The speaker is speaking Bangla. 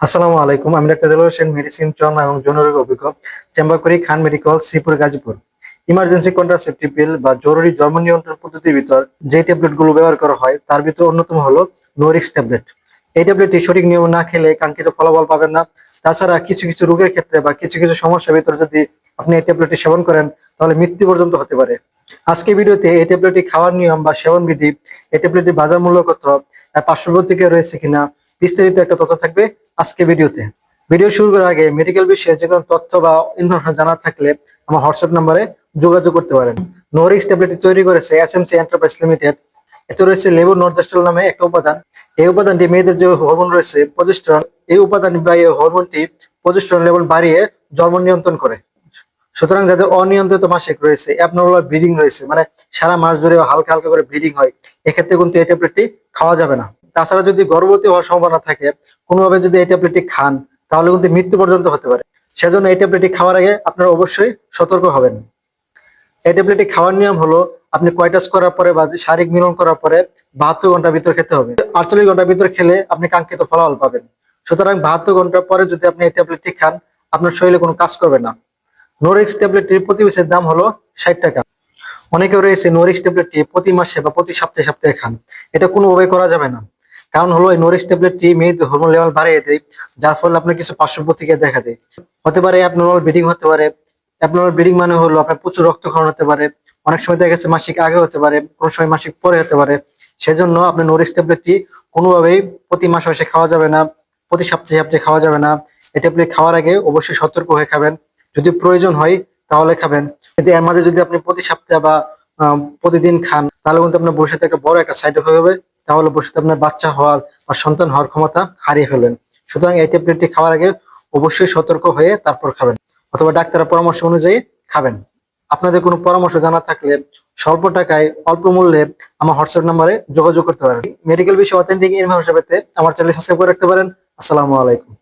আসসালামু আলাইকুম। আমি ডাক্তার দেলোয়ার হোসেন মেডিসিন চর্মা এবং জনরোগ অভিজ্ঞ চেম্বার করি Khan medical, Sreepur, Gazipur. Emergency contraceptive pill বা জরুরি জন্ম নিয়ন্ত্রণ পদ্ধতির ভিতর যে ট্যাবলেটগুলো ব্যবহার করা হয়, তার ভিতর অন্যতম হলো নোরিক্স ট্যাবলেট। এই ট্যাবলেটটি সঠিক নিয়ম না খেলে কাঙ্ক্ষিত ফলাফল পাবেন না। তাছাড়া কিছু কিছু রোগের ক্ষেত্রে বা কিছু কিছু সমস্যার ভিতরে যদি আপনি এই ট্যাবলেটটি সেবন করেন, তাহলে মৃত্যু পর্যন্ত হতে পারে। আজকে ভিডিওতে এই ট্যাবলেটটি খাওয়ার নিয়ম বা সেবন বিধি, এই ট্যাবলেটটি বাজার মূল্য কত, তার পার্শ্ববর্তীকে রয়েছে কিনা বিস্তারিত একটা তথ্য থাকবে আজকে ভিডিওতে। ভিডিও শুরু করার আগে মেডিকেল বিষয়ে যে কোনো তথ্য বা ইনফরমেশন জানার থাকলে আমার হোয়াটসঅ্যাপ নাম্বারে যোগাযোগ করতে পারেন। নোরিক্স ট্যাবলেটটি তৈরি করেছে এসএমসি এন্টারপ্রাইজ লিমিটেড এতে রয়েছে লেবু নর্জাস্টল নামে একটা উপাদান। এই উপাদানটি মেয়েদের যে হরমোন রয়েছে প্রজেস্টেরন এই উপাদান বা এই হরমোনটি প্রজেস্টেরন লেভেল বাড়িয়ে জন্ম নিয়ন্ত্রণ করে। সুতরাং যাদের অনিয়ন্ত্রিত মাসিক রয়েছে অ্যাবনর্মাল ব্লিডিং রয়েছে মানে সারা মাস জুড়ে হালকা হালকা করে ব্লিডিং হয়, এক্ষেত্রে কিন্তু এই ট্যাবলেটটি খাওয়া যাবে না। তাছাড়া যদি গর্ভবতী হওয়ার সম্ভাবনা থাকে, কোনোভাবে যদি এই ট্যাবলেটটি খান, তাহলে কিন্তু মৃত্যু পর্যন্ত হতে পারে। সেজন্য এই ট্যাবলেটটি খাওয়ার আগে আপনারা অবশ্যই সতর্ক হবেন। এই ট্যাবলেটটি খাওয়ার নিয়ম হলো, আপনি কয়টাস করার পরে বা শারীরিক মিলন করার পরে বাহাত্তর ঘণ্টার ভিতরে খেতে হবে। আটচল্লিশ ঘণ্টার ভিতর খেলে আপনি কাঙ্ক্ষিত ফলাফল পাবেন। সুতরাং বাহাত্তর ঘণ্টার পরে যদি আপনি এই ট্যাবলেটটি খান, আপনার শরীরে কোনো কাজ করবে না। নোরিক্স ট্যাবলেটটির প্রতি পিসের দাম হলো ষাট টাকা। অনেকে রয়েছে নোরিক্স ট্যাবলেটটি প্রতি মাসে বা প্রতি সপ্তাহে সপ্তাহে খান। এটা কোনোভাবে করা যাবে না। কারণ হলো এই নোরিক্স ট্যাবলেটটি মেয়েদের হরমোন লেভেল বাড়িয়ে দেয়, যার ফলে আপনার কিছু পার্শ্ব প্রতিক্রিয়া দেখা দেয়। হতে পারে অ্যাবনর্মাল ব্লিডিং হতে পারে। অ্যাবনর্মাল ব্লিডিং মানে হলো আপনার প্রচুর রক্তক্ষরণ হতে পারে। অনেক সময় দেখা গেছে মাসিক আগে হতে পারে, কোনো সময় মাসিক পরে হতে পারে। সেজন্য আপনি নোরিক্স ট্যাবলেটটি কোনোভাবেই প্রতি মাসে মাসে খাওয়া যাবে না, প্রতি সপ্তাহে সপ্তাহে খাওয়া যাবে না। এই ট্যাবলেট খাওয়ার আগে অবশ্যই সতর্ক হয়ে খাবেন। যদি প্রয়োজন হয় তাহলে খাবেন। কিন্তু এর মাঝে যদি আপনি প্রতি সপ্তাহে বা প্রতিদিন খান, তাহলে কিন্তু আপনার ভবিষ্যতে একটা বড় একটা সাইড হয়ে যাবে তাহলে অবশ্যই আপনার বাচ্চা হওয়ার বা সন্তান হওয়ার ক্ষমতা হারিয়ে ফেলবেন। সুতরাং এই ট্যাবলেটটি খাওয়ার আগে অবশ্যই সতর্ক হয়ে তারপর খাবেন অথবা ডাক্তারের পরামর্শ অনুযায়ী খাবেন। আপনাদের কোনো পরামর্শ জানা থাকলে স্বল্প টাকায়, অল্প মূল্যে আমার হোয়াটসঅ্যাপ নাম্বারে যোগাযোগ করতে পারেন। মেডিকেল বিষয়ে অথেন্টিক ইনফরমেশন পেতে আমার চ্যানেল সাবস্ক্রাইব করে রাখতে পারেন। আসসালামু আলাইকুম।